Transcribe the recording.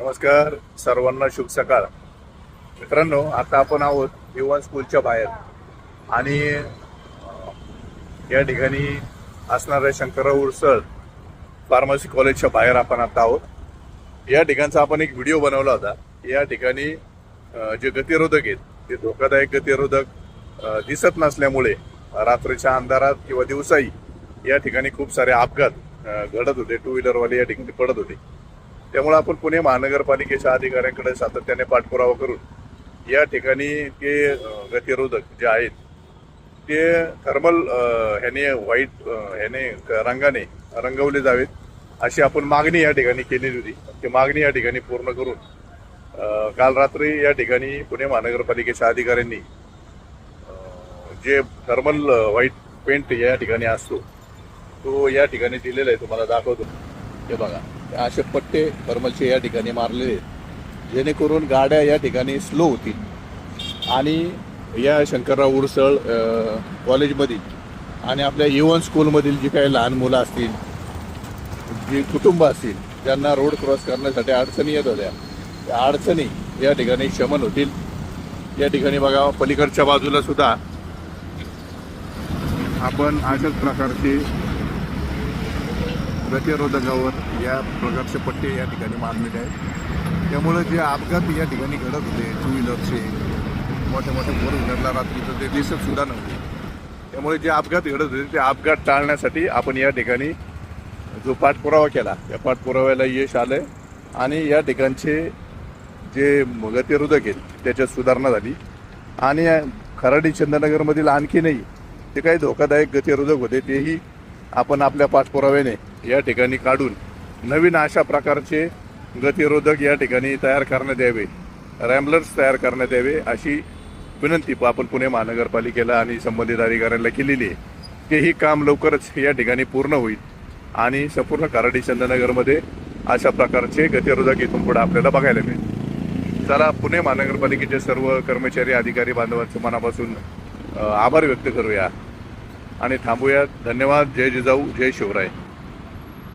नमस्कार सर्वांना शुभ सकाळ. मित्रांनो आता आपण आहोत युवा स्कूलच्या बाहेर. आणि या ठिकाणी असणाऱ्या शंकरराव उरसळ फार्मसी कॉलेजच्या बाहेर आपण आता आहोत. या ठिकाणचा आपण एक व्हिडिओ बनवला होता. या ठिकाणी जे गतिरोधक आहेत ते धोकादायक गतिरोधक दिसत नसल्यामुळे रात्रीच्या अंधारात किंवा दिवसाही या ठिकाणी खूप सारे अपघात घडत होते. टू व्हीलरवाले या ठिकाणी पडत होते. त्यामुळे आपण पुणे महानगरपालिकेच्या अधिकाऱ्यांकडे सातत्याने पाठपुरावा करून या ठिकाणी ते गतिरोधक जे आहेत ते थर्मल ह्याने व्हाईट ह्याने रंगाने रंगवले जावेत. अशी आपण मागणी या ठिकाणी केलेली होती. ती मागणी या ठिकाणी पूर्ण करून काल रात्री या ठिकाणी पुणे महानगरपालिकेच्या अधिकाऱ्यांनी जे थर्मल व्हाईट पेंट या ठिकाणी असतो तो या ठिकाणी दिलेला आहे. तुम्हाला दाखवतो. हे बघा असे पट्टे थर्मलचे या ठिकाणी मारलेले आहेत. जेणेकरून गाड्या या ठिकाणी स्लो होतील. आणि या शंकरराव उडसळ कॉलेजमधील आणि आपल्या युवन स्कूलमधील जी काही लहान मुलं असतील जी कुटुंब असतील ज्यांना रोड क्रॉस करण्यासाठी अडचणी येत होत्या त्या अडचणी या ठिकाणी शमन होतील. या ठिकाणी बघा पलीकडच्या बाजूला सुद्धा आपण अशाच प्रकारची गतिरोधकावर या प्रकारचे पट्टे या ठिकाणी मारलेले आहेत. त्यामुळे जे अपघात या ठिकाणी घडत होते टू व्हीलरचे मोठे मोठे फोर व्हीलरला रात्रीचं ते दिसत सुद्धा नव्हते. त्यामुळे जे अपघात घडत होते ते अपघात टाळण्यासाठी आपण या ठिकाणी जो पाठपुरावा केला त्या पाठपुराव्याला यश आलं आणि या ठिकाणचे जे गतिरोधक आहेत त्याच्यात सुधारणा झाली. आणि खराडी चंद्रनगरमधील आणखीनही जे काही धोकादायक गतिरोधक होते तेही आपण आपल्या पाठपुराव्याने या ठिकाणी काढून नवीन अशा प्रकारचे गतिरोधक या ठिकाणी तयार करण्यात यावे. रॅम्बलर्स तयार करण्यात यावे अशी विनंती आपण पुणे महानगरपालिकेला आणि संबंधित अधिकाऱ्यांना केलेली आहे. तेही काम लवकरच या ठिकाणी पूर्ण होईल आणि संपूर्ण कराडी चंदनगरमध्ये अशा प्रकारचे गतिरोधक इथून पुढे आपल्याला बघायला मिळेल. चला पुणे महानगरपालिकेचे सर्व कर्मचारी अधिकारी बांधवांचं मनापासून आभार व्यक्त करूया. आणि थांबूया. धन्यवाद. जय जिजाऊ. जय शिवराय.